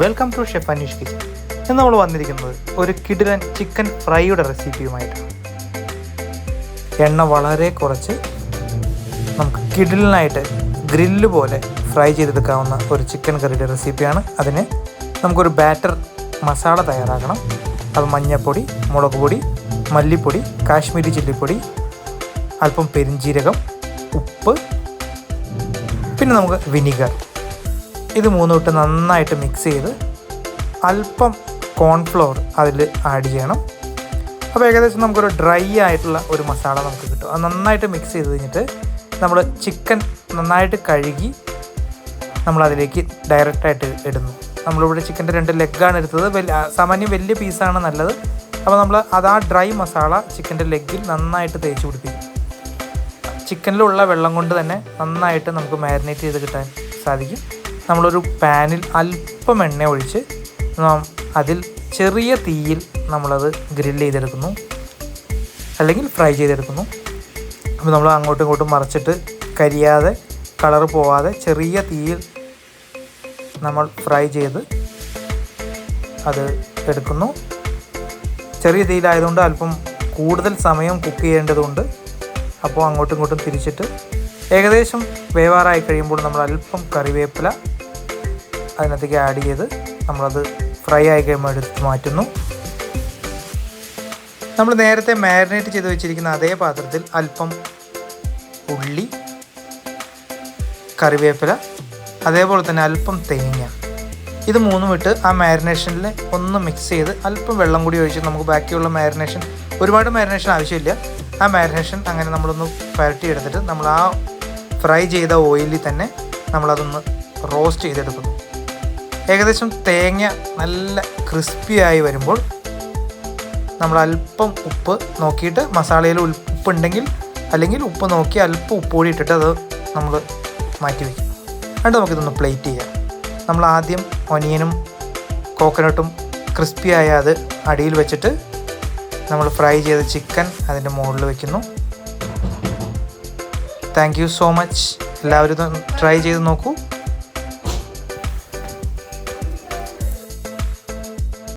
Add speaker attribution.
Speaker 1: Welcome to chef Aneesh kitchen ഇന്ന് നമ്മൾ വന്നിരിക്കുന്നത് ഒരു കിടിലൻ ചിക്കൻ ഫ്രൈയുടെ റെസിപ്പിയുമായിട്ടാണ് എണ്ണ വളരെ കുറച്ച് നമുക്ക് കിടിലനായിട്ട് ഗ്രില്ല് പോലെ ഫ്രൈ ചെയ്തെടുക്കാവുന്ന ഒരു ചിക്കൻ കറിയുടെ റെസിപ്പിയാണ് അതിന് നമുക്കൊരു ബാറ്റർ മസാല തയ്യാറാക്കണം. അത് മഞ്ഞൾപ്പൊടി മുളക് പൊടി മല്ലിപ്പൊടി കാശ്മീരി ചില്ലിപ്പൊടി അല്പം പെരിഞ്ജീരകം ഉപ്പ് പിന്നെ നമുക്ക് വിനിഗർ ഇത് മൂന്നും ഇട്ട് നന്നായിട്ട് മിക്സ് ചെയ്ത് അല്പം കോൺഫ്ലോർ അതിൽ ആഡ് ചെയ്യണം. അപ്പോൾ ഏകദേശം നമുക്കൊരു ഡ്രൈ ആയിട്ടുള്ള ഒരു മസാല നമുക്ക് കിട്ടും. അത് നന്നായിട്ട് മിക്സ് ചെയ്ത് കഴിഞ്ഞിട്ട് നമ്മൾ ചിക്കൻ നന്നായിട്ട് കഴുകി നമ്മളതിലേക്ക് ഡയറക്റ്റായിട്ട് ഇടുന്നു. നമ്മളിവിടെ ചിക്കന്റെ രണ്ട് ലെഗാണ് എടുത്തത്. വലിയ സാമാന്യം വലിയ പീസാണ് നല്ലത്. അപ്പോൾ നമ്മൾ അത് ആ ഡ്രൈ മസാല ചിക്കന്റെ ലെഗിൽ നന്നായിട്ട് തേച്ച് പിടിപ്പിക്കും. ചിക്കനിലുള്ള വെള്ളം കൊണ്ട് തന്നെ നന്നായിട്ട് നമുക്ക് മാരിനേറ്റ് ചെയ്ത് കിട്ടാൻ സാധിക്കും. നമ്മളൊരു പാനിൽ അല്പം എണ്ണ ഒഴിച്ച് അതിൽ ചെറിയ തീയിൽ നമ്മളത് ഗ്രില്ല് ചെയ്തെടുക്കുന്നു. അല്ലെങ്കിൽ ഫ്രൈ ചെയ്തെടുക്കുന്നു. അപ്പോൾ നമ്മൾ അങ്ങോട്ടും ഇങ്ങോട്ടും മറിച്ചിട്ട് കരിയാതെ കളർ പോവാതെ ചെറിയ തീയിൽ നമ്മൾ ഫ്രൈ ചെയ്ത് അത് എടുക്കുന്നു. ചെറിയ തീയിലായതുകൊണ്ട് അല്പം കൂടുതൽ സമയം കുക്ക് ചെയ്യേണ്ടതുണ്ട്. അപ്പോൾ അങ്ങോട്ടും ഇങ്ങോട്ടും തിരിച്ചിട്ട് ഏകദേശം വേവാറായി കഴിയുമ്പോൾ നമ്മൾ അല്പം കറിവേപ്പില അതിനകത്തേക്ക് ആഡ് ചെയ്ത് നമ്മളത് ഫ്രൈ ആയി കഴിയുമ്പോൾ എടുത്ത് മാറ്റുന്നു. നമ്മൾ നേരത്തെ മാരിനേറ്റ് ചെയ്ത് വെച്ചിരിക്കുന്ന അതേ പാത്രത്തിൽ അല്പം ഉള്ളി കറിവേപ്പില അതേപോലെ തന്നെ അല്പം തേങ്ങ. ഇത് മൂന്നും ഇട്ട് ആ മാരിനേഷനിൽ ഒന്ന് മിക്സ് ചെയ്ത് അല്പം വെള്ളം കൂടി ഒഴിച്ച് നമുക്ക് ബാക്കിയുള്ള മാരിനേഷൻ ഒരുപാട് മാരിനേഷൻ ആവശ്യമില്ല. ആ മാരിനേഷൻ അങ്ങനെ നമ്മളൊന്ന് പരട്ടി എടുത്തിട്ട് നമ്മൾ ആ ഫ്രൈ ചെയ്ത ഓയിലിൽ തന്നെ നമ്മളതൊന്ന് റോസ്റ്റ് ചെയ്തെടുക്കുന്നു. ഏകദേശം തേങ്ങ നല്ല ക്രിസ്പിയായി വരുമ്പോൾ നമ്മൾ അല്പം ഉപ്പ് നോക്കിയിട്ട് മസാലയിൽ ഉപ്പുണ്ടെങ്കിൽ അല്ലെങ്കിൽ ഉപ്പ് നോക്കി അല്പം ഉപ്പ് കൂടി ഇട്ടിട്ട് അത് നമ്മൾ മാറ്റി വയ്ക്കും. എന്നിട്ട് നമുക്കിതൊന്ന് പ്ലേറ്റ് ചെയ്യാം. നമ്മൾ ആദ്യം ഒനിയനും കോക്കനട്ടും ക്രിസ്പിയായ അത് അടിയിൽ വെച്ചിട്ട് നമ്മൾ ഫ്രൈ ചെയ്ത ചിക്കൻ അതിന്റെ മുകളിൽ വെക്കുന്നു. താങ്ക് യു സോ മച്ച് എല്ലാവരും ട്രൈ ചെയ്ത് നോക്കൂ.